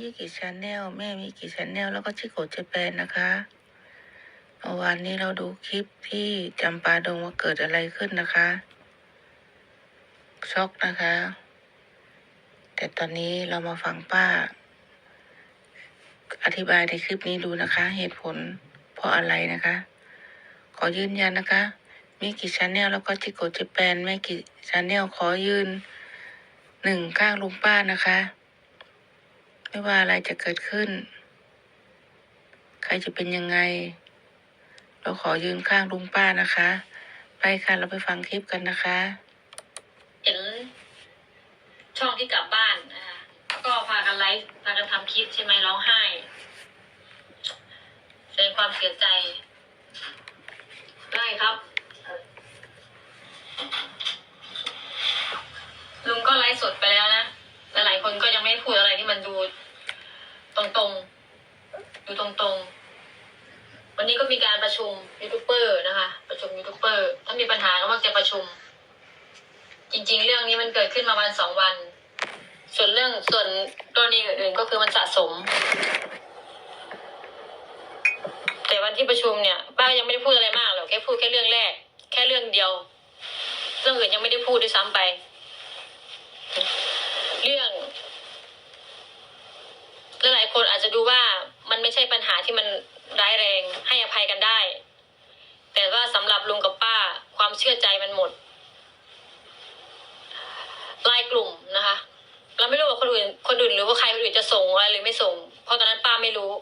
ยี่กี่ชแนลแม่มีกี่ชแนลแล้วก็ชิโกะเจแปนนะคะเมื่อวานนี้เราดูคลิปที่จำปาดงว่าเกิดอะไรขึ้นนะคะ ช็อกนะคะ แต่ตอนนี้เรามาฟังป้า อธิบายในคลิปนี้ดูนะคะ เหตุผลเพราะอะไรนะคะ ขอยืนยันนะคะ มีกี่ชาแนลแล้วก็จิโกะเจแปนไม่กี่ชาแนลขอยืนหนึ่งข้างลุงป้านะคะ ไม่ว่าอะไรจะเกิดขึ้น ใครจะเป็นยังไง เราขอยืนข้างลุงป้านะคะ ไปค่ะเราไปฟังคลิปกันนะคะ เห็นช่องที่กลับบ้านนะคะแล้วก็พากันไลฟ์พากันทำคลิปใช่ไหมร้องไห้แสดงความเสียใจ ได้ครับลุงก็ไลฟ์สดไปแล้วนะ หลายๆคนก็ยังไม่พูดอะไรที่มันดูตรงๆดูตรงๆ วันนี้ก็มีการประชุมยูทูบเบอร์นะคะ ประชุมยูทูบเบอร์ถ้ามีปัญหาก็มักจะประชุม จริง ๆ เรื่องนี้มันเกิดขึ้นมาวันสองวัน ส่วนเรื่องส่วนกรณีอื่นๆก็คือมันสะสม แต่วันที่ประชุมเนี่ยป้ายังไม่ได้พูดอะไรมากหรอกแค่พูดแค่เรื่องแรก แค่เรื่องเดียว เรื่องอื่นยังไม่ได้พูดด้วยซ้ำไป เรื่องหลายคนอาจจะดูว่ามันไม่ใช่ปัญหาที่มันร้ายแรงให้อภัยกันได้ แต่ว่าสำหรับลุงกับป้าความเชื่อใจมันหมดลายกลุ่มนะคะ เราไม่รู้ว่าคนอื่น คนอื่นหรือว่าใครคนอื่นจะส่งอะไรหรือไม่ส่ง เพราะตอนนั้นป้าไม่รู้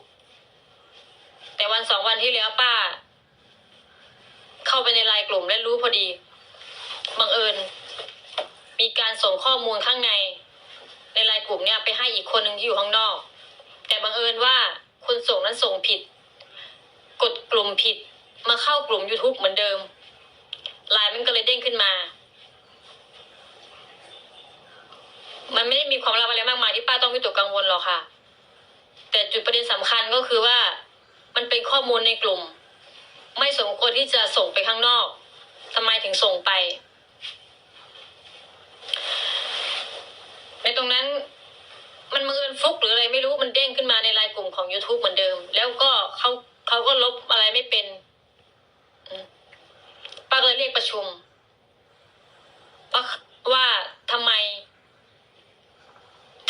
แต่วันสองวันที่แล้วป้า เข้าไปในไลน์กลุ่มและรู้พอดีบังเอิญมีการส่งข้อมูลข้างใน ในไลน์กลุ่มเนี่ยไปให้อีกคนหนึ่งที่อยู่ข้างนอก แต่บังเอิญว่าคนส่งนั้นส่งผิด กดกลุ่มผิดมาเข้ากลุ่ม YouTube เหมือนเดิมไลน์มันก็เลยเด้งขึ้นมา มันไม่ได้มีความลับอะไรมากมายที่ป้าต้องวิตกกังวลหรอกค่ะ แต่จุดประเด็นสำคัญก็คือว่ามันเป็นข้อมูลในกลุ่ม ไม่สมควรที่จะส่งไปข้างนอกทำไมถึงส่งไป ในตรงนั้นมันมือญฟุกหรืออะไรไม่รู้มันเด้งขึ้นมาในไลน์กลุ่มของ youtube เหมือนเดิม แล้วก็เขาเขาก็ลบอะไรไม่เป็นป้าก็เลยเรียกประชุมว่าว่าทำไม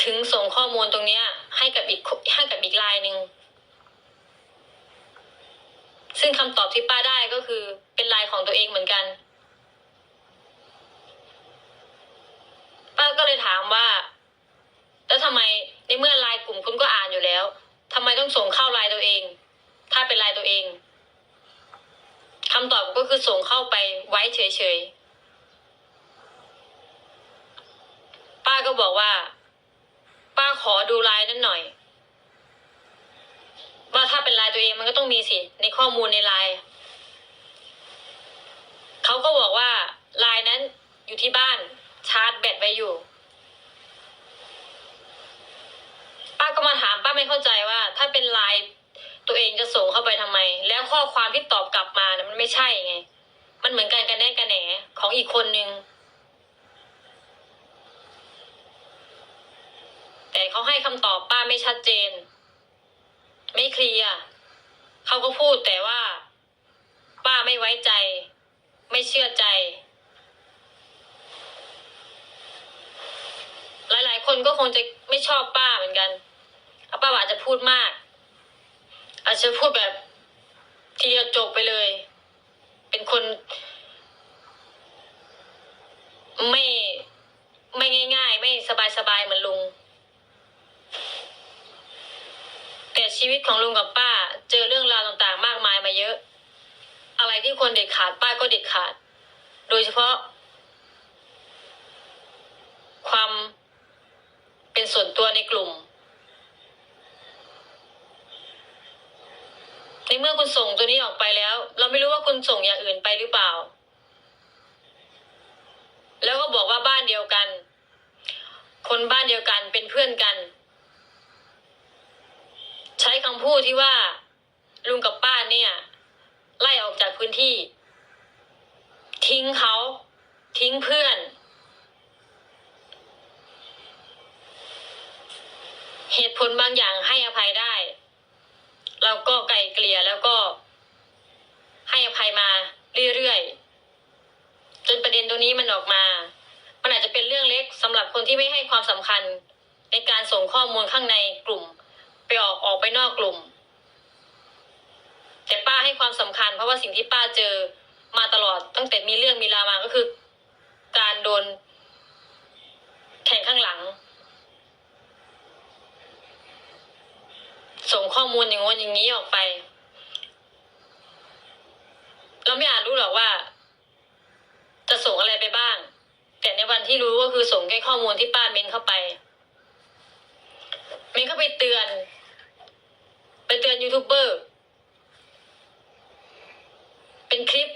ถึงส่งข้อมูลตรงเนี้ย ให้กับอีกให้กับอีกไลน์หนึ่งซึ่งคำตอบที่ป้าได้ก็คือเป็นไลน์ของตัวเองเหมือนกัน ป้าก็เลยถามว่า แล้วทำไมในเมื่อไลน์กลุ่มคุณก็อ่านอยู่แล้วทำไมต้องส่งเข้าไลน์ตัวเอง ถ้าเป็นไลน์ตัวเองคำตอบก็คือส่งเข้าไปไว้เฉยๆ ป้าก็บอกว่า ป้าขอดูไลน์นั้นหน่อย ว่าถ้าเป็นไลน์ตัวเองมันก็ต้องมีสิ ในข้อมูลในไลน์เขาก็บอกว่าไลน์นั้นอยู่ที่บ้าน ชาร์จแบตไว้อยู่ ป้าก็มาถามป้าไม่เข้าใจว่า ถ้าเป็นไลน์ตัวเองจะส่งเข้าไปทำไม แล้วข้อความที่ตอบกลับมานะมันไม่ใช่ไง มันเหมือนกันกันแน่กันแหนของอีกคนนึง แต่เขาให้คำตอบป้าไม่ชัดเจน ไม่เคลียร์เขาก็พูดแต่ว่า ป้าไม่ไว้ใจ ไม่เชื่อใจ หลายๆ คนก็คงจะไม่ชอบป้าเหมือนกันป้าอาจจะพูดมาก อาจจะพูดแบบทีเดียวจบไปเลย เป็นคน ไม่ไม่ง่าย ๆ ไม่สบายๆเหมือนลุง แต่ชีวิตของลุงกับป้า เจอเรื่องราวต่างๆ มากมายมาเยอะ อะไรที่คนเด็ดขาดป้าก็เด็ดขาด โดยเฉพาะ ความ นส่วนตัวในกลุ่ม ในเมื่อคุณส่งตัวนี้ออกไปแล้ว เราไม่รู้ว่าคุณส่งอย่างอื่นไปหรือเปล่า แล้วก็บอกว่าบ้านเดียวกัน คนบ้านเดียวกันเป็นเพื่อนกัน ใช้คำพูดที่ว่า ลุงกับป้าเนี่ย ไล่ออกจากพื้นที่ ทิ้งเขา ทิ้งเพื่อน เหตุผลบางอย่างให้อภัยได้ เราก็ไกลเกลี่ยแล้วก็ ให้อภัยมาเรื่อยๆจนประเด็นตรงนี้มันออกมา มันอาจจะเป็นเรื่องเล็กสำหรับคนที่ไม่ให้ความสำคัญ ในการส่งข้อมูลข้างในกลุ่ม ไปออกออกไปนอกกลุ่ม แต่ป้าให้ความสำคัญ เพราะว่าสิ่งที่ป้าเจอมาตลอดตั้งแต่มีเรื่องมีราวมาก็คือ การโดนแข่งข้างหลัง ส่ง ข้อมูลอย่างงู้นอย่างนี้ออกไป เราไม่อาจรู้หรอกว่า จะส่งอะไรไปบ้าง แต่ในวันที่รู้ก็คือส่งแค่ข้อมูลที่ป้าเมนเข้าไป เมนเข้าไปเตือน ไปเตือนยูทูบเบอร์เป็นคลิป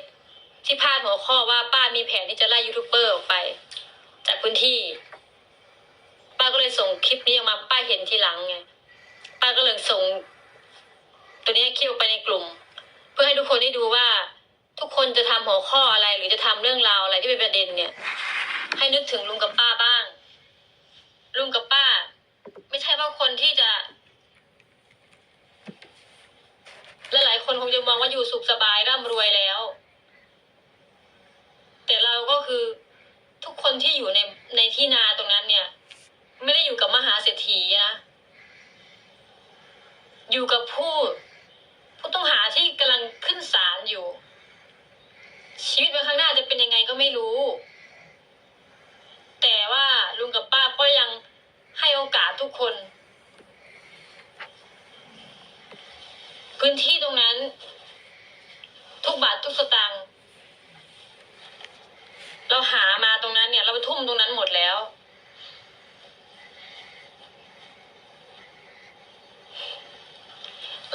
ที่พาดหัวข้อว่าป้ามีแผนที่จะไล่ยูทูบเบอร์ออกไป จากพื้นที่ ป้าก็เลยส่งคลิปนี้ออกมาป้าเห็นทีหลังไง ป้าก็เลยส่ง ตัวนี้คลิปออกไปในกลุ่ม เพื่อให้ทุกคนได้ดูว่า ทุกคนจะทำหัวข้ออะไร หรือจะทำเรื่องราวอะไรที่เป็นประเด็นเนี่ย ให้นึกถึงลุงกับป้าบ้าง ลุงกับป้า ไม่ใช่ว่าคนที่จะลหลายคนคงจะมองว่าอยู่สุขสบายร่ำรวยแล้ว แต่เราก็คือทุกคนที่อยู่ในในที่นาตรงนั้นเนี่ย ไม่ได้อยู่กับมหาเศรษฐีนะ อยู่กับผู้ผู้ต้องหาที่กำลังขึ้นศาลอยู่ ชีวิตวันข้างหน้าจะเป็นยังไงก็ไม่รู้ แต่ว่าลุงกับป้าก็ยังให้โอกาสทุกคน พื้นที่ตรงนั้น ทุกบาททุกสตางค์เราหามาตรงนั้นเนี่ย เราไปทุ่มตรงนั้นหมดแล้ว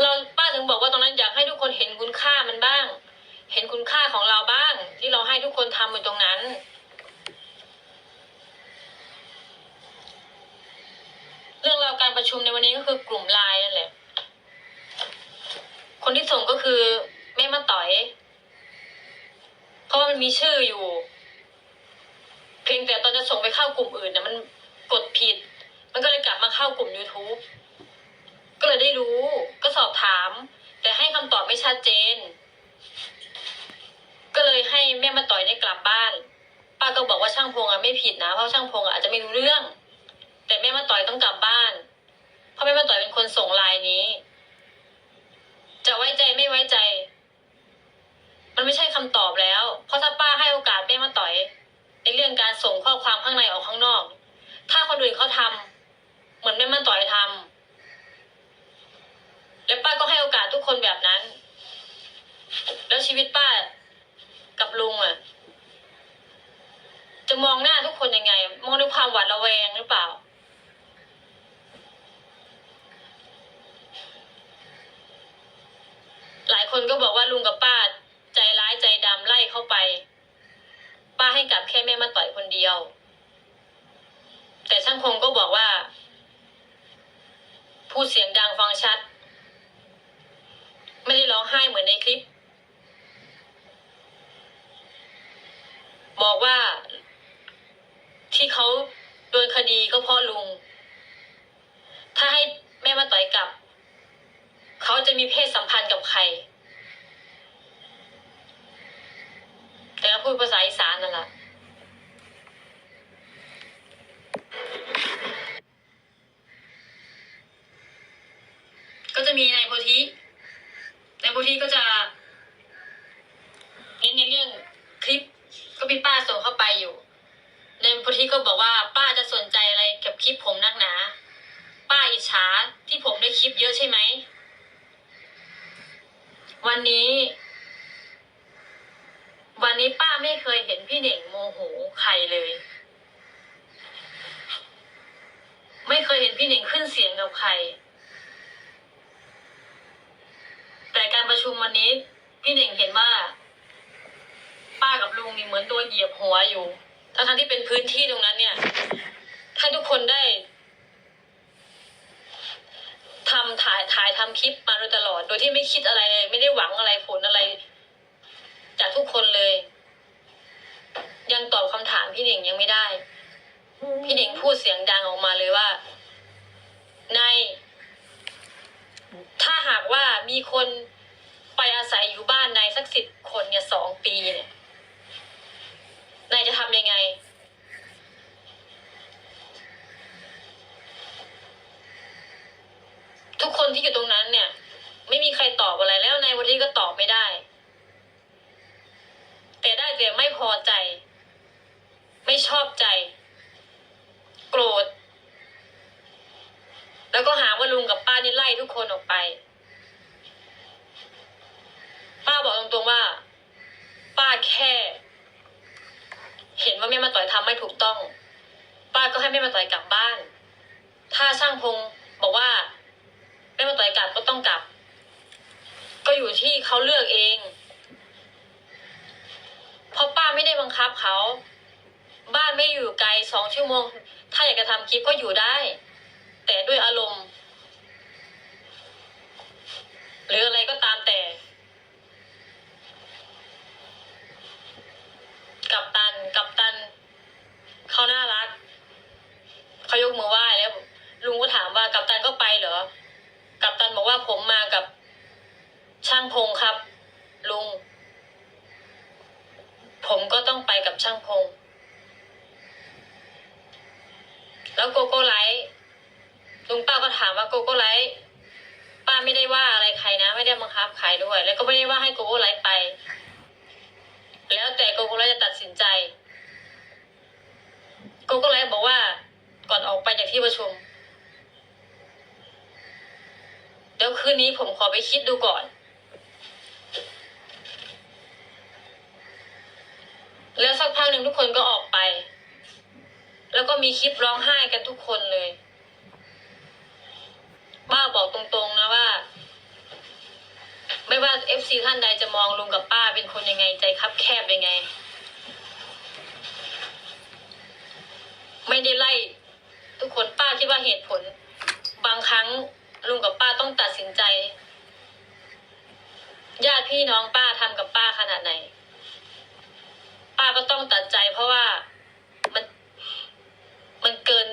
เราป้าถึงบอกว่าตรงนั้นอยากให้ทุก ค่ามันบ้าง เห็นคุณค่าของเราบ้าง ที่เราให้ทุกคนทำอยู่ตรงนั้น เรื่องราวการประชุมในวันนี้ก็คือกลุ่มไลน์นั่นแหละ คนที่ส่งก็คือแม่มาต่อย เพราะมันมีชื่ออยู่ เพียงแต่ตอนจะส่งไปเข้ากลุ่มอื่นนี่ยมันกดผิด มันก็เลยกลับมาเข้ากลุ่ม YouTube ก็เลยได้รู้ ก็สอบถาม แต่ให้คำตอบไม่ชัดเจน ก็เลยให้แม่มาต่อยได้กลับบ้าน ป้าก็บอกว่าช่างพงอะไม่ผิดนะเพราะช่างพงอะอาจจะไม่รู้เรื่อง แต่แม่มาต่อยต้องกลับบ้านเพราะแม่มาต่อยเป็นคนส่งไลน์นี้ จะไว้ใจไม่ไว้ใจ มันไม่ใช่คำตอบแล้ว เพราะถ้าป้าให้โอกาสแม่มาต่อย ในเรื่องการส่งข้อความข้างในออกข้างนอก ถ้าคนอื่นเขาทำเหมือนแม่มาต่อยทำ แล้วป้าก็ให้โอกาสทุกคนแบบนั้น แล้วชีวิตป้ากับลุงอะ จะมองหน้าทุกคนยังไง มองด้วยความหวาดระแวงหรือเปล่า หลายคนก็บอกว่าลุงกับป้า ใจร้ายใจดำไล่เข้าไป ป้าให้กลับแค่แม่มาต่อยคนเดียว แต่ช่างพงก็บอกว่า พูดเสียงดังฟังชัด ไม่ได้ร้องไห้เหมือนในคลิป บอกว่าที่เขาโดนคดีก็เพราะลุง ถ้าให้แม่มาต่อยกลับ เขาจะมีเพศสัมพันธ์กับใคร แต่ก็พูดภาษาอีสานนั่นแหละก็จะมีนายโพธิ นายโพธิก็จะเน้นในเรื่องคลิปก็มีป้าส่งเข้าไปอยู่ ในายโพธิก็บอกว่าป้าจะสนใจอะไรกับคลิปผมนักหนา ป้าอิจฉาที่ผมได้คลิปเยอะใช่ไหม วันนี้ วันนี้ป้าไม่เคยเห็นพี่เหน่งโมโหใครเลย ไม่เคยเห็นพี่เหน่งขึ้นเสียงกับใคร แต่ การประชุมวันนี้ พี่เหน่งเห็นว่า ป้ากับลุงนี่เหมือนตัวเหยียบหัวอยู่ทั้งที่เป็นพื้นที่ตรงนั้นเนี่ย ถ้าทุกคนได้ทำถ่ายถ่ายทำคลิปมาโดยตลอด โดยที่ไม่คิดอะไรเลยไม่ได้หวังอะไรผลอะไร จากทุกคนเลย ยังตอบคำถามพี่เหน่งยังไม่ได้ พี่เหน่งพูดเสียงดังออกมาเลยว่า ใน ถ้าหากว่ามีคน ไปอาศัยอยู่บ้านนายสักสิบคนเนี่ยสองปีเนี่ยนายจะทำยังไง ทุกคนที่อยู่ตรงนั้นเนี่ย ไม่มีใครตอบอะไรแล้วนายวันนี้ก็ตอบไม่ได้ แต่ได้แต่ไม่พอใจ ไม่ชอบใจ โกรธ แล้วก็หาว่าลุงกับป้านี่ไล่ทุกคนออกไป ป้าบอกต รงๆว่า ป้าแค่ เห็นว่าแม่มาต่อยทำไม่ถูกต้อง ป้าก็ให้แม่มาต่อยกลับบ้าน ถ้าช่างพงบอกว่าแม่มาต่อยกลับก็ต้องกลับ ก็อยู่ที่เขาเลือกเองเพราะป้าไม่ได้บังคับเขา บ้านไม่อยู่ไกลสองชั่วโมง ถ้าอยากจะทำคลิปก็อยู่ได้ แต่ด้วยอารมณ์ หรืออะไรก็ตามแต่ กับตันกับตันเขาน่ารักเขายกมือไหว้แล้ว ลุงก็ถามว่ากับตันก็ไปเหรอ กับตันบอกว่าผมมากับช่างพงครับ ลุง ผมก็ต้องไปกับช่างพง แล้วโกโก้ไลท์ลุงป้าก็ถามว่าโกโก้ไลท์ป้าไม่ได้ว่าอะไรใครนะ ไม่ได้บังคับใครด้วย แล้วก็ไม่ได้ว่าให้โกโก้ไลท์ไป แล้วแต่โกโก้ไลจะตัดสินใจโกโก้ไลบอกว่า ก่อนออกไปจากที่ประชุมเดี๋ยวคืนนี้ผมขอไปคิดดูก่อน แล้วสักพักหนึ่งทุกคนก็ออกไป แล้วก็มีคลิปร้องไห้กันทุกคนเลยป้าบอกตรงๆนะว่า ไม่ว่าเอฟซีท่านใดจะมองลุงกับ ได้ไล่ ทุกคนป้าคิดว่าเหตุผล บางครั้งลุงกับป้าต้องตัดสินใจญาติพี่น้องป้าทำกับป้าขนาดไหน ป้าก็ต้องตัดใจเพราะว่ามันมันเกิน